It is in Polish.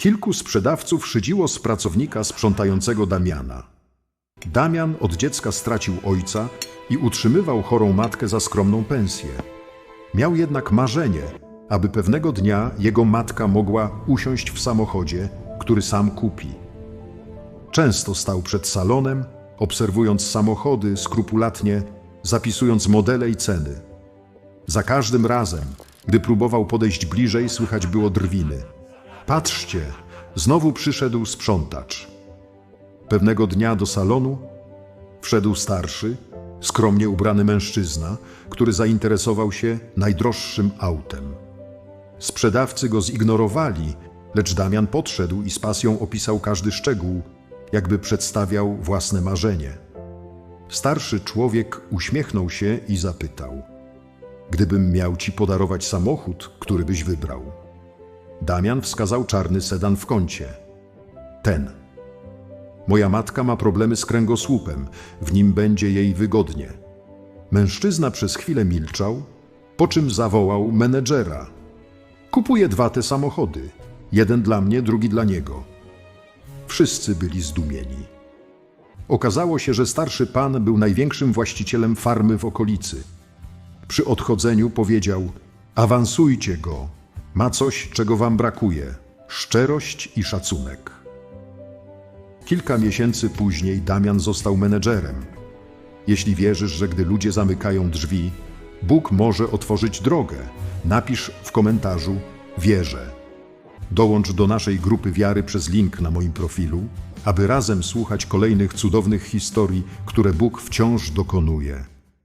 Kilku sprzedawców szydziło z pracownika sprzątającego Damiana. Damian od dziecka stracił ojca i utrzymywał chorą matkę za skromną pensję. Miał jednak marzenie, aby pewnego dnia jego matka mogła usiąść w samochodzie, który sam kupi. Często stał przed salonem, obserwując samochody skrupulatnie, zapisując modele i ceny. Za każdym razem, gdy próbował podejść bliżej, słychać było drwiny. Patrzcie, znowu przyszedł sprzątacz. Pewnego dnia do salonu wszedł starszy, skromnie ubrany mężczyzna, który zainteresował się najdroższym autem. Sprzedawcy go zignorowali, lecz Damian podszedł i z pasją opisał każdy szczegół, jakby przedstawiał własne marzenie. Starszy człowiek uśmiechnął się i zapytał: Gdybym miał ci podarować samochód, który byś wybrał? Damian wskazał czarny sedan w kącie. Ten. Moja matka ma problemy z kręgosłupem, w nim będzie jej wygodnie. Mężczyzna przez chwilę milczał, po czym zawołał menedżera. Kupuję dwa te samochody. Jeden dla mnie, drugi dla niego. Wszyscy byli zdumieni. Okazało się, że starszy pan był największym właścicielem farmy w okolicy. Przy odchodzeniu powiedział: Awansujcie go. Ma coś, czego wam brakuje: szczerość i szacunek. Kilka miesięcy później Damian został menedżerem. Jeśli wierzysz, że gdy ludzie zamykają drzwi, Bóg może otworzyć drogę, napisz w komentarzu wierzę. Dołącz do naszej grupy wiary przez link na moim profilu, aby razem słuchać kolejnych cudownych historii, które Bóg wciąż dokonuje.